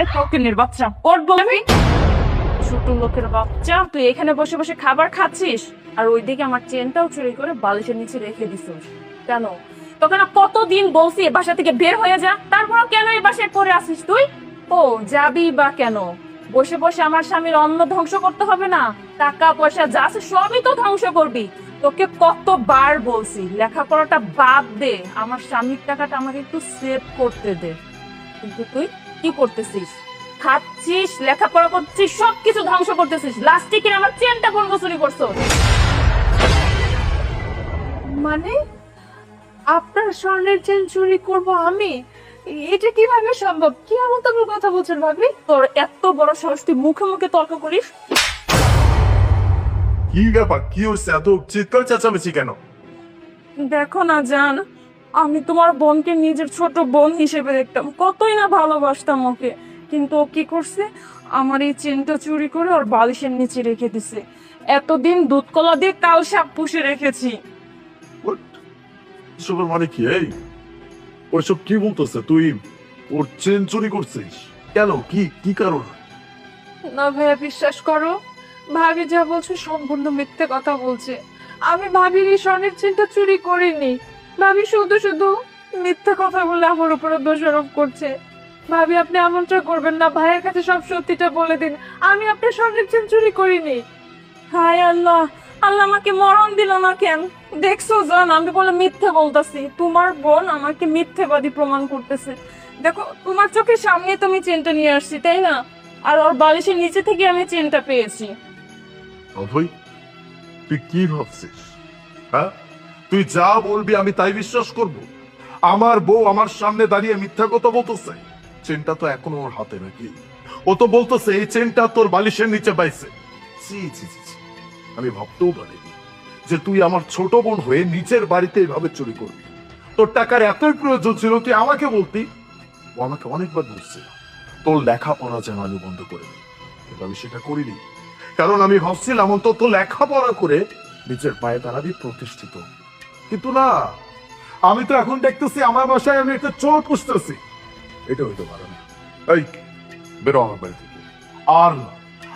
এই বাচ্চা। ওর বলবি ছোট লোকের বাচ্চা। তুই এখানে বসে বসে খাবার খাচ্ছিস? আর ওইদিকে আমার চেনটাও চুরি করে বালিশের নিচে রেখে দিছিস। কেন? তোকে না কতদিন বলছি এ বাসা থেকে বের হয়ে যা। তারপরও কেন এই বাসায় পড়ে আসিস তুই? ও, যাবি বা কেন? বসে বসে আমার স্বামীর অন্ন ধ্বংস করতে হবে না। টাকা, পয়সা যা আছে সবই তো ধ্বংস করবি। তোকে কতবার বলছি, লেখাপড়াটা বাদ দে। আমার স্বামীর টাকাটা আমাকে একটু সেভ করতে দে। কিন্তু তুই কি করতেছিস? খাচ্ছিস লেখাপড়া করছিস সবকিছু ধ্বংস করতেছিস। লাস্টে কিনা আমার চেনটা পর্যন্ত চুরি করছ মানে? আপনার স্বর্ণের চেন চুরি করব আমি? এটা কীভাবে সম্ভব? কি এমন তোমার কথা বলছেন ভাবি? তোর এত বড় সাহস তুই মুখে মুখে তর্ক করিস? কি ব্যাপার? কি হচ্ছে? এত চিৎকার চেঁচামেচি কেন? দেখো না জান আমি তোমার বোনকে নিজের ছোট বোন হিসেবে দেখতাম। কতই না ভালোবাসতাম ওকে। কিন্তু ও কি করছে? আমার এই চেনটা চুরি করে ওর বালিশের নিচে রেখে দিছে। এতদিন দুধ কলা দিয়ে কাল সাপ পুষে রেখেছি। What? মানে কি এই? ওইসব কি বলতেছে তুই? ওর চেন চুরি করছিস? কেন? কি কি কারণ? না ভাইয়া বিশ্বাস করো। ভাবি যা বলছে সম্পূর্ণ মিথ্যে কথা বলছে। আমি ভাবির এই স্বর্ণের চেনটা চুরি করিনি। ভাবি শুধু শুধু মিথ্যে কথা বলে আমার উপরে দোষারোপ করছে। ভাবি, আপনি এমনটা করবেন না। ভাইয়ের কাছে সব সত্যিটা বলে দিন। আমি আপনার চেন চুরি করিনি। হায় আল্লাহ আল্লাহ আমাকে মরণ দিল না কেন? দেখছ, জান, আমি বলে মিথ্যে বলতাছি। তোমার বোন আমাকে মিথ্যেবাদী প্রমাণ করতেছে। দেখো, তোমার চোখের সামনে তো আমি চেনটা নিয়ে আসছি, তাই না? আর ওর বালিশের নিচে থেকে আমি চেনটা পেয়েছি। অভয়, তুই কি ভাবছিস? হ্যাঁ? তুই যা বলবি আমি তাই বিশ্বাস করব। আমার বউ আমার সামনে দাঁড়িয়ে মিথ্যা কথা বলতেছে। চেনটা তো এখনও ওর হাতে নাকি? ও তো বলতেছে, এই চেনটা তোর বালিশের নিচে পাইছে। আমি ভাবতেও পারিনি যে তুই আমার ছোট বোন হয়ে নিচের বাড়িতে এভাবে চুরি করবি। তোর টাকার এতই প্রয়োজন ছিল, তুই আমাকে বলতি? ও আমাকে অনেকবার বলছিল তোর লেখাপড়া যেন আমি বন্ধ করে দিই কিন্তু আমি সেটা করিনি। কারণ আমি ভাবছিলাম অন্তত লেখাপড়া করে নিজের পায়ে দাঁড়াবি প্রতিষ্ঠিত। কিন্তু না, আমি তো এখন দেখতেছি আমার বাসায় আমি একটা চোর পুষতেছি এটা হইতে পারে না। এই, বেরো আমার বাড়ি থেকে। আর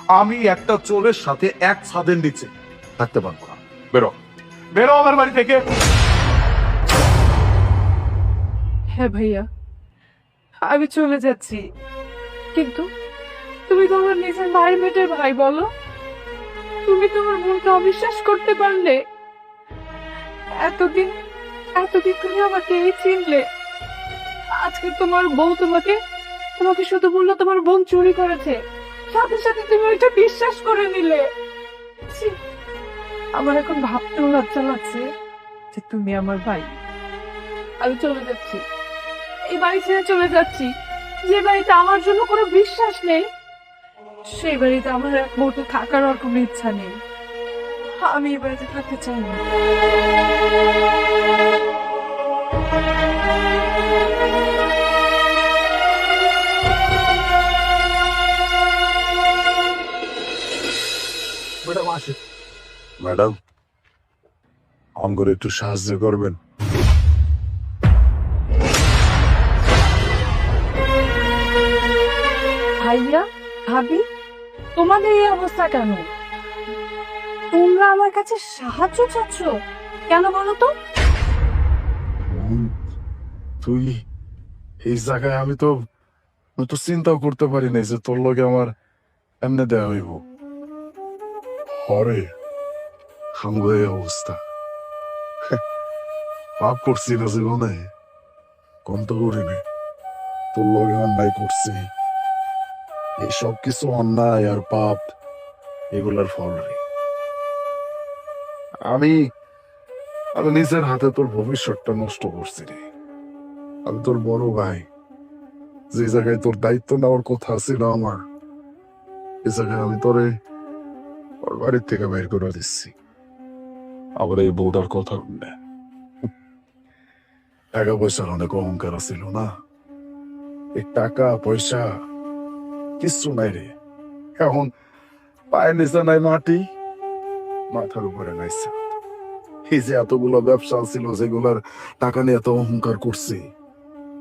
আমি একটা চোরের সাথে এক ছাদের নিচে থাকতে পারব না। বেরো। বেরো আমার বাড়ি থেকে। হ্যাঁ ভাইয়া, আমি চলে যাচ্ছি। কিন্তু তুমি তোমার নিজের ভাই মেটের ভাই বলো। তুমি তোমার বোনকে অবিশ্বাস করতে পারলে এতদিন এতদিন তুমি আমাকে এই চিনলে। আজকে তোমার বউ তোমাকে তোমাকে শুধু বলল তোমার বোন চুরি করেছে। সাথে সাথে তুমি ওইটা বিশ্বাস করে নিলে। আমার এখন ভাবতেও লজ্জা লাগছে যে তুমি আমার ভাই। আমি চলে যাচ্ছি। এই বাড়ি ছেড়ে চলে যাচ্ছি। যে বাড়িতে আমার জন্য কোনো বিশ্বাস নেই, সেই বাড়িতে আমার এক মুহূর্ত থাকার কোনো ইচ্ছা নেই। আমি এই বাড়িতে থাকতে চাই না। ম্যাডাম আমগরে একটু সাহায্য করবেন। ভাইয়া ভাবি তোমাদের এই অবস্থা কেন? তোমরা আমার কাছে সাহায্য চাচ্ছ? কেন বলো তো? তুই এই জায়গায় আমি তো আমি তো চিন্তাও করতে পারি নাই যে তোর আমার এমনি দেয়া হইব। হরে অবস্থা। পাপ করছি না জীবনে, কম তো করিনি। তোর লগে অন্যায় করছি। এই সব কিছু অন্যায় আর পাপ, এগুলার ফল রে। আমি আমি নিজের হাতে তোর ভবিষ্যৎটা নষ্ট করছি রে আমি তোর বড় ভাই। যে জায়গায় তোর দায়িত্ব নেওয়ার কথা ছিল আমার, এ জায়গায় আমি তোরে ওর বাড়ির থেকে বের করে দিচ্ছি। আবার এই বউটার কথা শুনলে টাকা পয়সার অনেক অহংকার ছিল না? এই টাকা, পয়সা কিচ্ছু নাই রে। এখন পায়ের নিচে নাই মাটি। মাথার উপরে নাই এই যে এতগুলো ব্যবসা ছিল যেগুলার টাকা নিয়ে এত অহংকার করছি,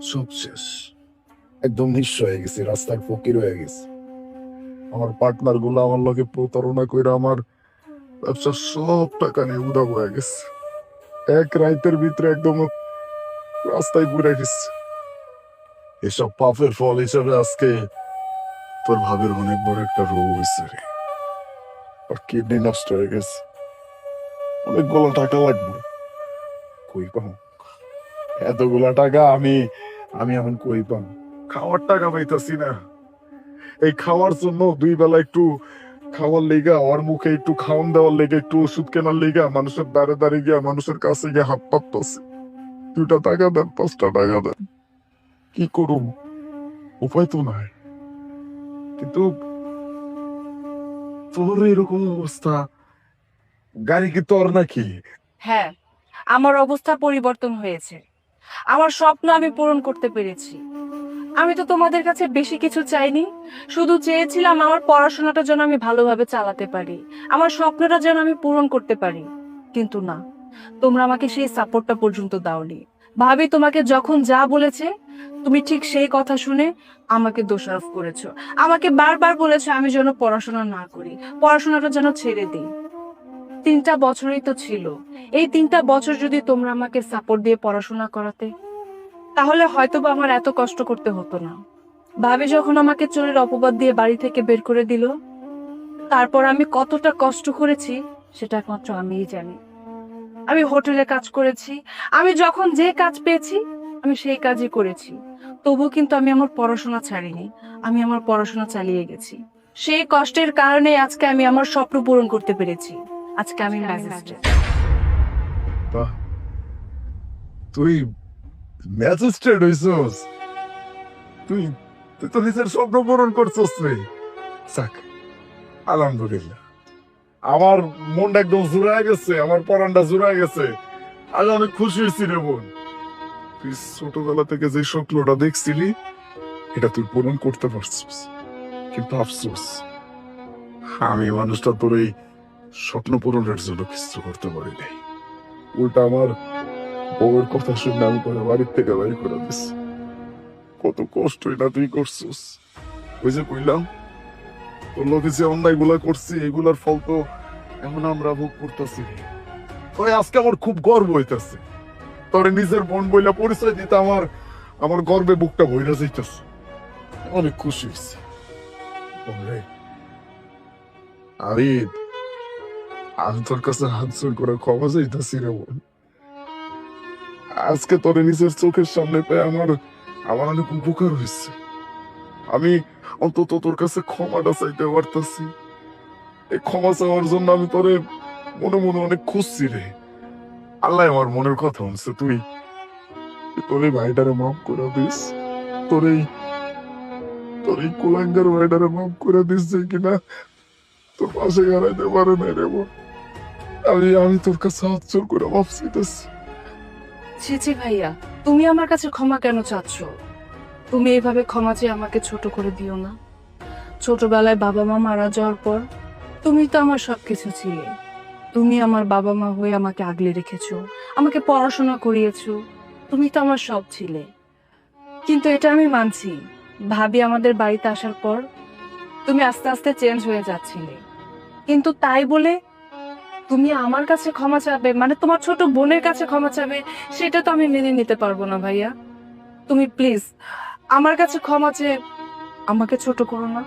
সব শেষ। একদম নিঃস্ব হয়ে গেছি, রাস্তার ফকির হয়ে গেছি। আমার পার্টনারগুলো আমার লগে প্রতারণা করে আমার ব্যবসার সব টাকা নিয়ে উদাব হয়ে গেছে। এক রাইতের ভিতরে একদম রাস্তায় ঘুরে গেছে এসব পাপের ফল হিসেবে আজকে তোর ভাবের অনেক বড় একটা রোগ হয়েছে রে। আর কিডনি নষ্ট হয়ে গেছে। অনেকগুলো টাকা লাগবে। কই পাবো? এতগুলা টাকা আমি আমি এখন কই পাবো? খাওয়ার টাকা পাইতাছি না। এই খাওয়ার জন্য দুই বেলা একটু খাওয়ার লেগা ওর মুখে একটু খাওয়ান দেওয়ার লেগে, একটু ওষুধ কেনার লেগা, মানুষের দাঁড়ে দাঁড়িয়ে গিয়া মানুষের কাছে গিয়ে হাত পাততাছি। দুটা টাকা দেন, পাঁচটা টাকা দেন। কি করুম? উপায় তো নাই। কিন্তু তোর এরকম অবস্থা? গাড়ি কি তোর নাকি? হ্যাঁ আমার অবস্থা পরিবর্তন হয়েছে। আমার স্বপ্ন আমি পূরণ করতে পেরেছি। আমি তো তোমাদের কাছে বেশি কিছু চাইনি, শুধু চেয়েছিলাম আমার পড়াশোনাটা যেন আমি ভালোভাবে চালাতে পারি, আমার স্বপ্নটা যেন আমি পূরণ করতে পারি। কিন্তু না, তোমরা আমাকে সেই সাপোর্টটা পর্যন্ত দাওনি। ভাবি তোমাকে যখন যা বলেছে, তুমি ঠিক সেই কথা শুনে আমাকে দোষারোপ করেছ। আমাকে বারবার বলেছ আমি যেন পড়াশোনা না করি, পড়াশোনাটা যেন ছেড়ে দিই। তিনটা বছরই তো ছিল। এই তিনটা বছর যদি তোমরা আমাকে সাপোর্ট দিয়ে পড়াশোনা করাতে, তাহলে হয়তো বা আমার এত কষ্ট করতে হতো না। ভাবি যখন আমাকে চোরের অপবাদ দিয়ে বাড়ি থেকে বের করে দিল, তারপর আমি কতটা কষ্ট করেছি, সেটা একমাত্র আমিই জানি। আমি হোটেলে কাজ করেছি। আমি যখন যে কাজ পেয়েছি আমি সেই কাজই করেছি। তবু কিন্তু আমি আমার পড়াশোনা ছাড়িনি। আমি আমার পড়াশোনা চালিয়ে গেছি। সেই কষ্টের কারণে আজকে আমি আমার স্বপ্ন পূরণ করতে পেরেছি। আজকে আমি ম্যাজিস্ট্রেট। তুই ম্যাজিস্ট্রেট হইছস। তুই তুই তো নিজের স্বপ্ন পূরণ করছস যাক আলহামদুলিল্লাহ। আমার মনটা একদম জুড়ায় গেছে, আমার পরানটা জুড়ায় গেছে। আজ অনেক খুশি হয়েছি রে বোন। তুই ছোটবেলা থেকে যে স্বপ্নটা দেখছিলি, এটা তুই পূরণ করতে পারছিস। কিন্তু আফসোস, আমি মানুষটা তোর এই স্বপ্ন পূরণের জন্য কিছু করতে পারি নাই উল্টা আমার বউয়ের কথা শুনে আমি করে বাড়ির থেকে বাড়ি করে দিছি। কত কষ্টই না তুই করছিস। ওই যে কইলাম লোকে যে অন্যায়গুলা করছি ফল তো এখন আমরা ভোগ করতেছি। ওই আজকে আমার খুব গর্ব হইতাছে। তোর নিজের বোন বইলা পরিচয় দিতে আমার আমার গর্বে বুকটা যাইতেছে। অনেক খুশি হয়েছে আরিদ আমি তোর কাছে হাত জোর করে ক্ষমা চাইতেছি রে বোন। আজকে তোর নিজের চোখের সামনে পেয়ে আমার আমার অনেক উপকার হয়েছে আমি অন্তত তোর কাছে ক্ষমাটা চাইতে পারতাছি। এই ক্ষমা চাওয়ার জন্য আমি তোরে মনে মনে অনেক খুশি রে। আল্লাহ আমার মনের কথা শুনছে তুই তোর এই ভাইটারে মাফ করে দিস। তোর এই তোর এই কুলাঙ্গার ভাইটারে মাফ করে দিস যে কিনা তোর পাশে গাড়াইতে পারে না রে আমি আমি তোর কাছে হাত করে মাফ চাইতেছি। ছি ছি ভাইয়া, তুমি আমার কাছে ক্ষমা কেন চাচ্ছ? তুমি এইভাবে ক্ষমা চেয়ে আমাকে ছোট করে দিও না। ছোটবেলায় বাবা মা মারা যাওয়ার পর তুমি তো আমার সবকিছু ছিলে। তুমি আমার বাবা মা হয়ে আমাকে আগলে রেখেছো, আমাকে পড়াশোনা করিয়েছো, তুমি তো আমার সব ছিলে। কিন্তু এটা আমি মানছি। ভাবি আমাদের বাড়িতে আসার পর তুমি আস্তে আস্তে চেঞ্জ হয়ে যাচ্ছিলে। কিন্তু তাই বলে তুমি আমার কাছে ক্ষমা চাবে মানে তোমার ছোট বোনের কাছে ক্ষমা চাবে, সেটা তো আমি মেনে নিতে পারব না ভাইয়া। তুমি প্লিজ আমার কাছে ক্ষমা চেয়ে আমাকে ছোট করো না।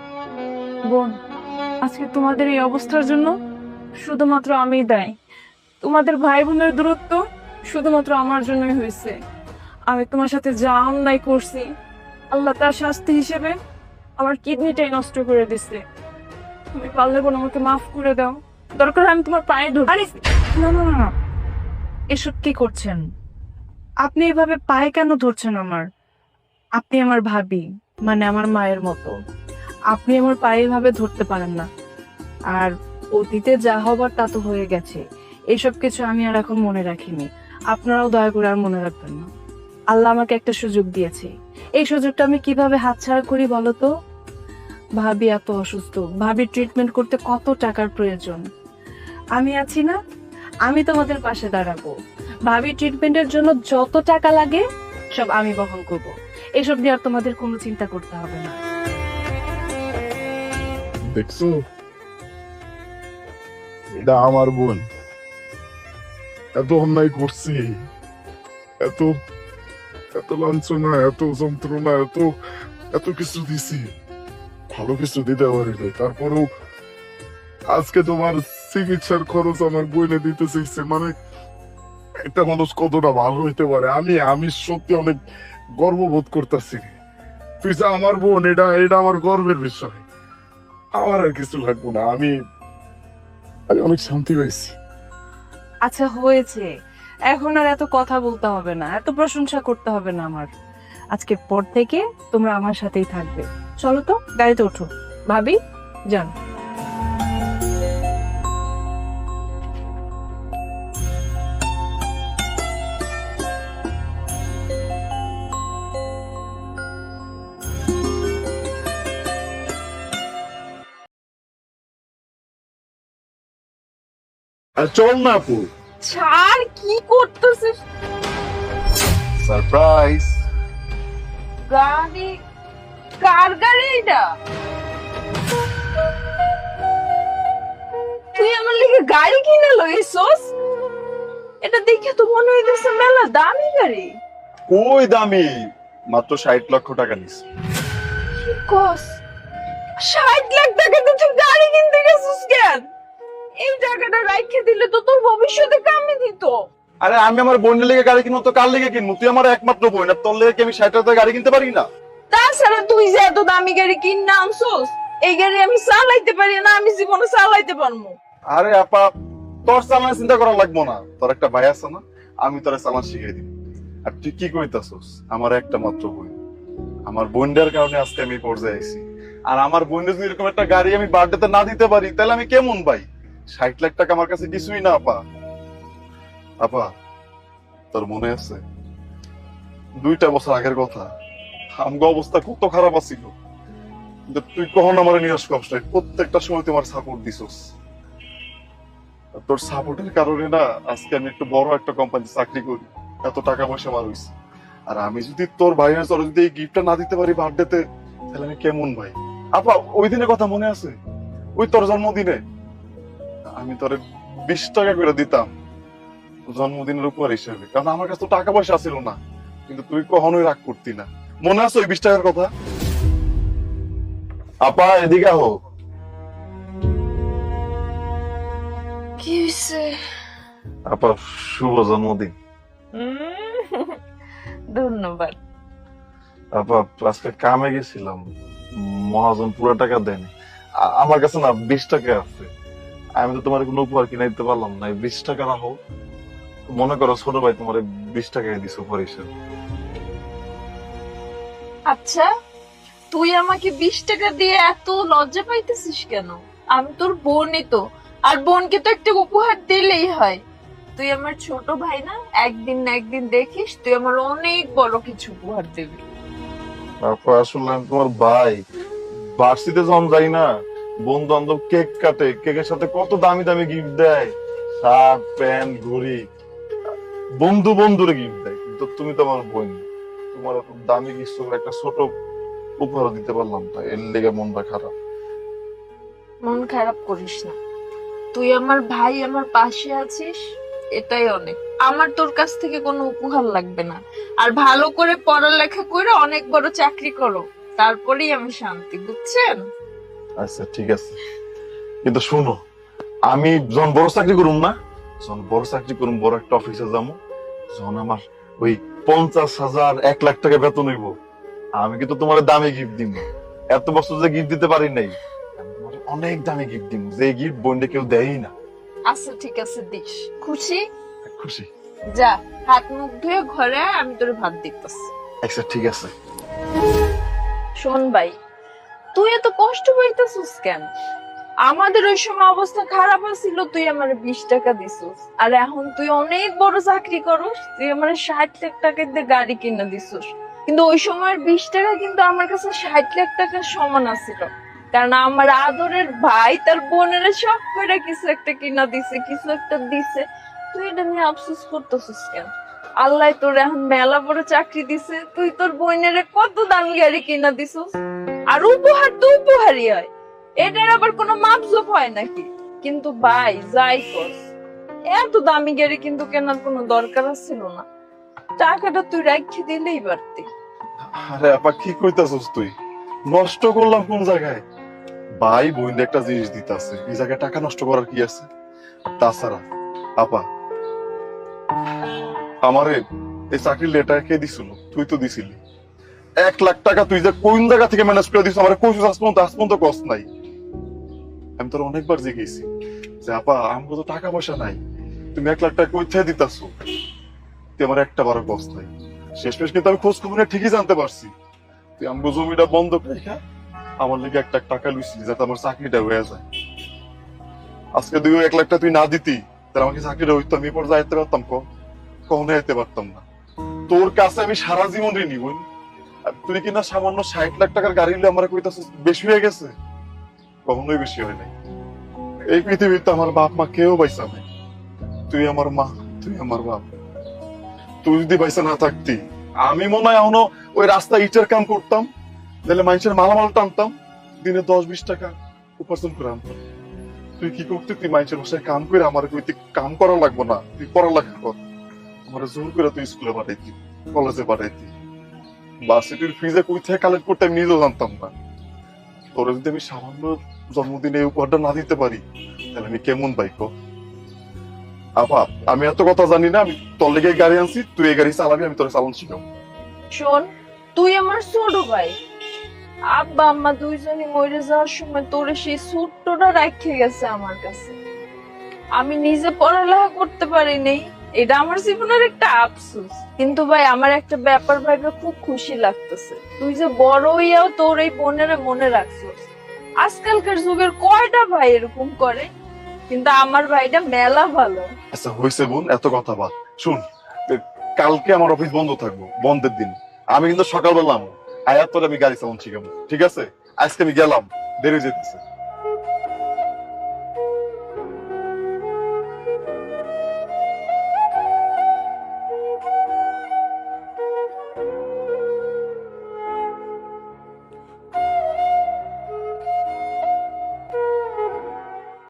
বোন আজকে তোমাদের এই অবস্থার জন্য শুধুমাত্র আমিই দায়ী। তোমাদের ভাই বোনের দূরত্ব শুধুমাত্র আমার জন্যই হয়েছে। আমি তোমার সাথে যা অন্যায় করছি আল্লাহ তার শাস্তি হিসেবে আমার কিডনিটাই নষ্ট করে দিছে। তুমি পারলে বোন আমাকে মাফ করে দাও। দরকার আমি তোমার পায়ে ধর আরে না না না না। এসব কি করছেন? আপনি এভাবে পায়ে কেন ধরছেন আমার? আপনি আমার ভাবি মানে আমার মায়ের মতো। আপনি আমার পায়ে এভাবে ধরতে পারেন না। আর অতীতে যা হবার তা তো হয়ে গেছে। এইসব কিছু আমি আর এখন মনে রাখিনি। আপনারাও দয়া করে আর মনে রাখবেন না। আল্লাহ আমাকে একটা সুযোগ দিয়েছে। এই সুযোগটা আমি কীভাবে হাতছাড়া করি বলো তো? ভাবি এত অসুস্থ। ভাবির ট্রিটমেন্ট করতে কত টাকার প্রয়োজন? আমি আছি না? আমি তোমাদের পাশে দাঁড়াবো। ভাবি ট্রিটমেন্টের জন্য যত টাকা লাগে, সব আমি বহন করব। এসব নিয়ে আর তোমাদের কোনো চিন্তা করতে হবে না। দেখছ? এটা আমার বোন। এত অন্যায় করছি। এত এত লাঞ্ছনা, এত যন্ত্রণা, এত এত কিছু দিছি। ভালো কিছু দিতে পারিনি তারপরেও আজকে তোমার চিকিৎসার খরচ আমার বইনে দিতে চাইছে। মানে একটা মানুষ কতটা ভালো হইতে পারে? আমি আমি সত্যি অনেক গর্ববোধ করতেছি। তুই যে আমার বোন, এটা এটা আমার গর্বের বিষয়। আমার আর কিছু লাগবো না, আমি আমি অনেক শান্তি পাইছি। আচ্ছা হয়েছে। এখন আর এত কথা বলতে হবে না, এত প্রশংসা করতে হবে না আমার। আজকে পর থেকে তোমরা আমার সাথেই থাকবে। চলো তো, গাড়িতে ওঠো। ভাবি, যান। চল না আপু। ছাড় কি করতেছিস? সারপ্রাইজ গাড়ি কার গাড়ি এটা? তুই আমার লিগে গাড়ি কিনে লইছস? এটা দেখে তো মনে হইতেছে মেলা দামি গাড়ি। কই দামি? মাত্র ষাট লক্ষ টাকা নিস কস? ষাট লাখ টাকা দিয়ে তুই গাড়ি কিনতে গেছিস কেন? এই টাকাটা রাইখে দিলে তো তোর ভবিষ্যতে কামে দিত। আরে আমি আমার বোনের লেগে গাড়ি কিনবো তো কার লেগে কিনবো? তুই আমার একমাত্র বোন আর তোর লেগে কি আমি ষাট হাজার গাড়ি কিনতে পারি না? তাছাড়া তুই যে এত দামি গাড়ি কিনে আনছস এই গাড়ি আমি চালাইতে পারি না আমি জীবনে চালাইতে পারব। আরে আপা তোর চালান চিন্তা করা লাগবো না। তোর একটা ভাই আছে না আমি তোর চালান শিখিয়ে দিই আর তুই কি কইতাছস আমার একটা মাত্র বোন। আমার বোনটার কারণে আজকে আমি পর্যায়ে আইছি। আর আমার বোনের যদি এরকম একটা গাড়ি আমি বার্থডেতে না দিতে পারি তাহলে আমি কেমন ভাই? ষাট লাখ টাকা আমার কাছে কিছুই না আপা। আপা তোর মনে আছে? দুইটা বছর আগের কথা। আমগো অবস্থা কত খারাপ আছিল। তুই কখনো আমার নিরাশ করিস নাই প্রত্যেকটা সময় তোমার সাপোর্ট দিছস। তোর সাপোর্টের কারণে না আজকে আমি একটু বড় একটা কোম্পানি চাকরি করি। এত টাকা পয়সা আমার হইছে। আর আমি যদি তোর ভাইয়ের তোর যদি এই গিফটটা না দিতে পারি বার্থডেতে তাহলে আমি কেমন ভাই? আপা ওই দিনের কথা মনে আছে? ওই তোর জন্মদিনে আমি তোর বিশ টাকা করে দিতাম জন্মদিনের উপর হিসেবে। কারণ আমার কাছে তো টাকা পয়সা ছিল না। কিন্তু তুই কখনোই রাগ করতি না। মনে আছে ওই বিশ টাকার কথা? আপা এদিকে কি হইছে? আপা শুভ জন্মদিন। ধন্যবাদ। আপা আজকে কামে গেছিলাম। মহাজন পুরো টাকা দেয়নি। আমার কাছে না বিশ টাকা আছে। আমি তো তোমার কোনো উপহার কিনে দিতে পারলাম না। বিশ টাকা রাখো মনে করো ছোট ভাই তোমার বিশ টাকা দিস উপহার হিসেবে। আচ্ছা তুই আমাকে বিশ টাকা দিয়ে এত লজ্জা পাইতেছিস কেন? আমি তোর বোনই তো আর বোনকে তো একটা উপহার দিলেই হয়। তুই আমার ছোট ভাই না একদিন না একদিন দেখিস তুই আমার অনেক বড় কিছু উপহার দিবি। তারপর আসলে আমি তোমার ভাই বার্ষিতে যখন যাই না বন্ধু বান্ধব কেক কাটে, কেকের সাথে কত দামি দামি গিফট দেয়। শার্ট, প্যান্ট, ঘড়ি। বন্ধু বন্ধুরে গিফট দেয়, কিন্তু তুমি তো আমার বোন। তোমার এত দামি কিছু একটা ছোট উপহার দিতে পারলাম না। এর লেগে মনটা খারাপ। মন খারাপ করিস না। তুই আমার ভাই, আমার পাশে আছিস, এটাই অনেক। আমার তোর কাছ থেকে কোনো উপহার লাগবে না। আর ভালো করে পড়ালেখা করে অনেক বড় চাকরি করো। তারপরেই আমি শান্তি, বুঝছেন? আচ্ছা ঠিক আছে। কিন্তু শুনো আমি যখন বড় চাকরি করুম না যখন বড় চাকরি করুম বড় একটা অফিসে যাব যখন আমার ওই পঞ্চাশ হাজার এক লাখ টাকা বেতন হইব আমি কিন্তু তোমার দামি গিফট দিব এত বছর যে গিফট দিতে পারি নাই আমি তোমারে অনেক দামি গিফট দিব যে গিফট বোনটা কেউ দেয়ই না। আচ্ছা ঠিক আছে দিস। খুশি? খুশি। যা হাত মুখ ধুয়ে ঘরে আমি তোর ভাত দিতেছি। আচ্ছা ঠিক আছে। শোন ভাই তুই এত কষ্ট পাইতেছিস কেন? আমাদের ওই সময় অবস্থা খারাপ ছিল তুই আমার বিশ টাকা দিছিস। আর এখন তুই অনেক বড় চাকরি করস, তুই আমার ষাট লাখ টাকা দিয়ে গাড়ি কিনে দিছিস। কিন্তু ওই সময়ের বিশ টাকা কিন্তু আমার কাছে ষাট লাখ টাকার সমান আছিল। কারণ আমার আদরের ভাই তার বোনের সব করে কিছু একটা কিনা দিছে, কিছু একটা দিছে। তুই এটা নিয়ে আফসোস করতেছিস কেন? আল্লাহ তোর এখন মেলা বড় চাকরি দিছে, তুই তোর বোনের কত দামি গাড়ি কিনা দিছস? আর উপহার তো উপহারই হয়। এটার আবার কোনো মাপজোপ হয় নাকি? কিন্তু ভাই, যাই এত দামি গাড়ি কিন্তু কেনার কোনো দরকার ছিল না। টাকাটা তুই রাখি দিলেই পারতি। আরে আপা, কি কইতাছস তুই? নষ্ট করলাম কোন জায়গায়? ভাই বোন একটা জিনিস দিতাছে। এই জায়গায় টাকা নষ্ট করার কি আছে? তাছাড়া, আপা, আমারে এই চাকরির লেটার কে দিছিল? তুই তো দিছিলি। এক লাখ টাকা তুই যে কোন জায়গা থেকে ম্যানেজ করে দিস আমার কইছিস আজ পর্যন্ত আজ পর্যন্ত কষ্ট নাই। আমি তোর অনেকবার জিজ্ঞেসি যে, আপা আমার তো টাকা পয়সা নাই। তুমি এক লাখ টাকা কই দিতাছো? তুই আমার একটা বারো কষ্ট নাই। শেষমেশ কিন্তু আমি খোঁজ খবর ঠিকই জানতে পারছি। তুই আমগো জমিটা বন্ধ রেখা। আমার লেগে একটা টাকা লুইছিলি, যাতে আমার চাকরিটা হয়ে যায়। আজকে তুই এক লাখ টাকা তুই না দিতি, তাহলে আমাকে চাকরিটা হইতো, আমি পর যাইতে পারতাম কখনো যেতে পারতাম না। তোর কাছে আমি সারা জীবন ঋণী আর তুই কিনা সামান্য ষাট লাখ টাকার গাড়ি নিলে আমার কইতাছিস, বেশি হয়ে গেছে? কখনোই বেশি হয় নাই। এই পৃথিবীতে আমার বাপ মা কেউ পাইছা নাই। তুই আমার মা, তুই আমার বাপ। তুই যদি পয়সা না থাকতি, আমি মনে হয় এখনও ওই রাস্তা ইটের কাম করতাম তাহলে মানুষের মালামাল টানতাম, দিনে দশ বিশ টাকা উপার্জন করে আনতাম তুই কি করতে তুই মানুষের বাসায় কাম করে আমার কইতে কাম করা লাগবো না। তুই পড়ালেখা কর। আমার জোর করে তুই স্কুলে পাঠাইতি, কলেজে পাঠাইতি। ভার্সিটির ফিজে কই থেকে কালেক্ট করতে আমি নিজেও জানতাম না। তোর যদি আমি সামান্য জন্মদিনে এই উপহারটা না দিতে পারি, তাহলে আমি কেমন বাইক আপা আমি এত কথা জানি না, আমি তোর লেগে গাড়ি আনছি, তুই এই গাড়ি চালাবি, আমি তোর শোন, তুই আমার ছোট ভাই। আব্বা, আম্মা দুইজনই মরে যাওয়ার সময় তোরে সেই ছোট্টটা রাখে গেছে আমার কাছে। আমি নিজে পড়ালেখা করতে পারিনি এটা আমার জীবনের একটা আফসোস। কিন্তু ভাই, আমার একটা ব্যাপার ভাইবে খুব খুশি লাগতেছে। তুই যে বড় হইয়াও তোর এই বোনের মনে রাখছিস। আজকালকার যুগের কয়টা ভাই এরকম করে? কিন্তু আমার ভাইটা মেলা ভালো। আচ্ছা হয়েছে বোন, এত কথা বাদ। শুন কালকে আমার অফিস বন্ধ থাকব, বন্ধের দিন। আমি কিন্তু সকালবেলা আমো। আয়াত আমি গাড়ি চালান শিখাবো, ঠিক আছে? আজকে আমি গেলাম, দেরি যেতেছে